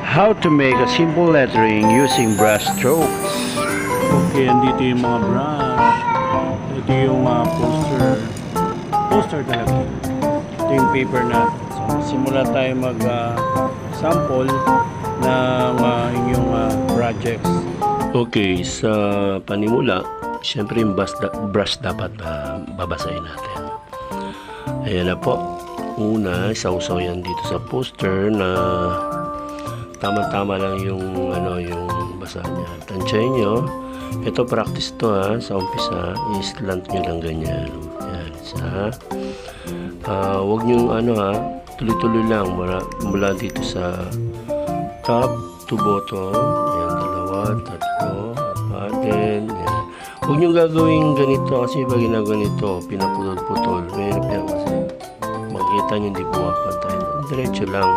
How to make a simple lettering using brush strokes. Okay, andito yung mga brush. Ito yung uh, poster. Poster talaga. Ito yung paper natin. So, simula tayo mag-sample ng uh, inyong uh, projects. Okay, sa panimula, syempre yung brush, brush dapat ah, babasahin natin. Ayan na po. Una, sausaw yan dito sa poster na tama-tama lang yung ano yung basa niya. Tansyahin nyo. Ito practice to ha. Sa umpisa, i-slant nyo lang ganyan. Yan. Sa, ah, wag nyo ano ha, tuloy-tuloy lang mula, mula dito sa top to bottom. Ayan, dalawa, tatlo, apat, then, yan. Huwag nyo gagawin ganito kasi pag ginagawa nito, pinaputol-putol. Mahirap yan kasi makikita nyo hindi pumapantay. Diretso lang.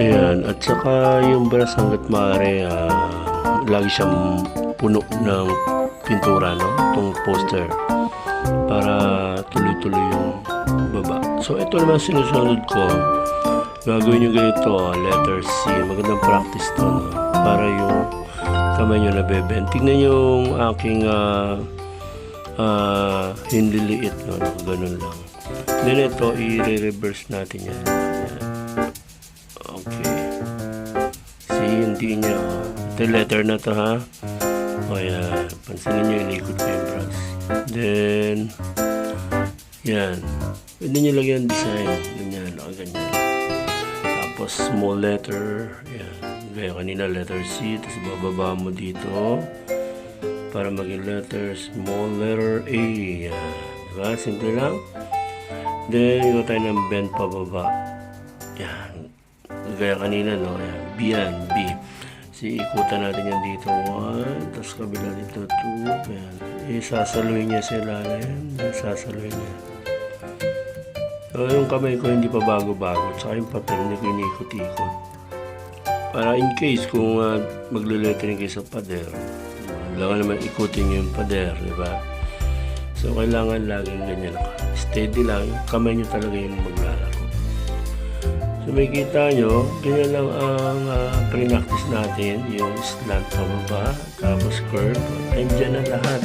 Ayan, at saka yung brass hanggat maaari, ah, lagi siyang puno ng pintura, no? Itong poster para tuloy-tuloy yung baba. So, ito naman sinusunod ko. Gagawin nyo ganito, ah, letter C. Magandang practice to, no? Para yung kamay nyo nabeben. Tingnan yung aking ah, ah, hindi liit, no? Ganun lang. Then ito, i-reverse natin yan. Okay. See, hindi niya. oh. Ito letter na to, ha? O, yan. Pansinin nyo, inikot ko yung brush. Then, yan. Pwede nyo lagyan design. Ganyan, o, ganyan. Tapos, small letter. Yan. Gaya kanina, letter C. Tapos, bababa mo dito. Para maging letter, small letter A. Yan. Diba? Simple lang. Then, iwa tayo ng bend pababa. Yan. Gaya kanina, no? Yan. B yan. B. Si ikutan natin yan dito. 1. Tapos kabila dito. 2. Yan. Isasaluhin niya sa ilalim. Isasaluhin niya. So, yung kamay ko hindi pa bago-bago. Tsaka yung papel hindi ko inikot-ikot. Para in case kung uh, maglulettering kayo sa pader, kailangan naman ikutin niyo yung pader, di ba? So, kailangan laging ganyan. Steady lang. Kamay nyo talaga yung maglalaro. So, may kita nyo, ganyan lang ang uh, pre-practice natin. Yung slant pababa, tapos curve. Nandiyan na lahat.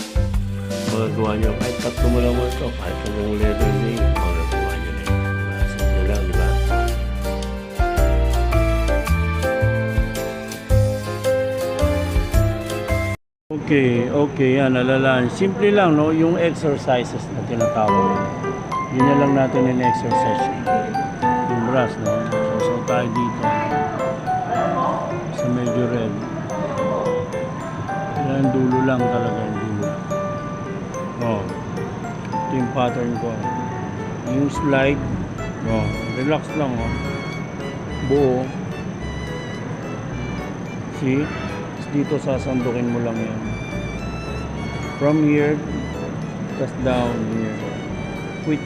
Magagawa nyo. Kahit tatlo mo lang ito, kahit anong letter name, magagawa nyo na yun. Diba? Simple lang, di ba? Okay, okay, yan, alalaan. Simple lang, no? Yung exercises na tinatawag. Yun na lang natin in exercise. Brush, no? So, so tayo dito. Sa medyo red. Yan, dulo lang talaga yung dulo. Oh. Ito yung pattern ko. Yung slide. Oh, relax lang, oh. Buo. See? Tapos dito sasandukin mo lang yan. From here, tas down here. Quit.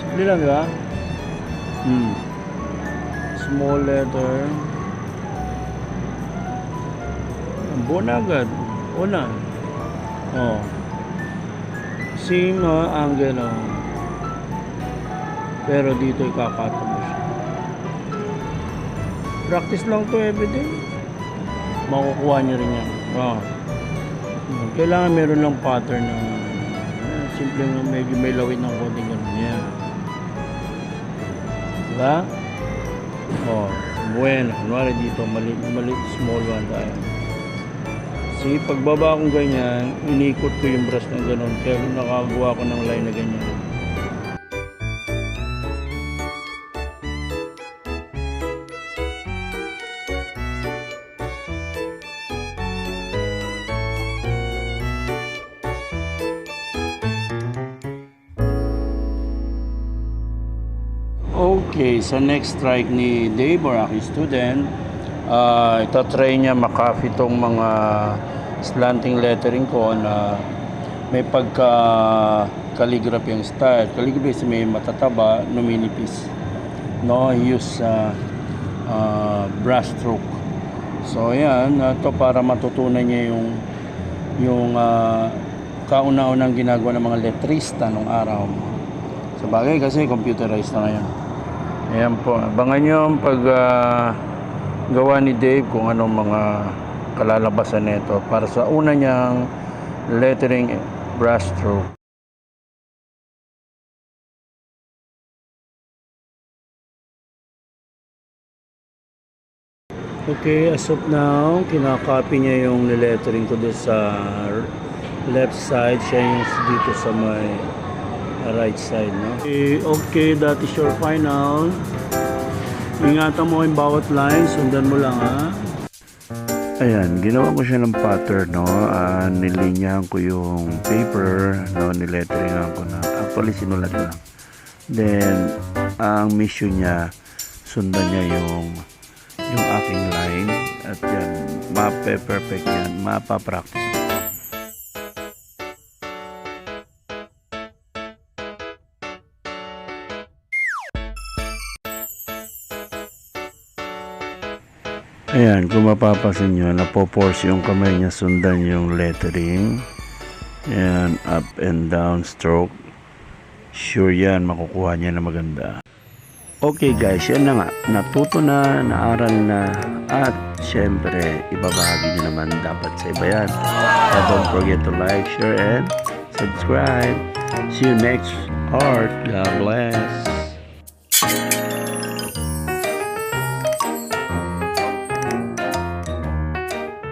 Simple lang, di? Hmm. Small letter. Buo na agad. Una. Oh. Same uh, angle, oh. Pero dito ikakato mo siya. Practice lang to everyday makukuha nyo rin yan. Oh. Kailangan meron lang pattern uh, simple nga medyo may lawit ng konting ganun. Yan. Diba? Oh, bueno. Kunwari dito, mali, mali, small one tayo. See, pagbaba kong ganyan, inikot ko yung brush ng ganun. Kaya nakagawa ko ng line na ganyan. Okay, sa next strike ni Dave or aking student, uh, itatry niya makapit itong mga slanting lettering ko na may pagka calligraphy ang style. Calligraphy is may matataba, numinipis. No, use uh, uh, brush stroke. So yan, uh, to para matutunan niya yung yung uh, kauna-unang ginagawa ng mga letrista nung araw. Sa bagay kasi computerized na ngayon. Ayan po. Abangan nyo ang pag ah, gawa ni Dave kung anong mga kalalabasan nito para sa una niyang lettering brush stroke. Okay, as of now, kinakopy niya yung lettering ko doon sa left side. Siya yung dito sa may right side, no? Okay, okay, that is your final. Ingatan mo yung bawat line, sundan mo lang, ha? Ayan, ginawa ko siya ng pattern, no? Ah, nilinyahan ko yung paper, no? Niletteringan ko na. Actually, sinulat ko lang. Then, ang mission niya, sundan niya yung yung aking line at yan, mape-perfect yan, mapapractice. Ayan, kung mapapasin nyo, napoforce yung kamay niya sundan yung lettering. Ayan, up and down stroke. Sure yan, makukuha niya na maganda. Okay guys, yan na nga. Natuto na, naaral na, at syempre, ibabahagi nyo naman dapat sa iba yan. And don't forget to like, share, and subscribe. See you next art. God bless.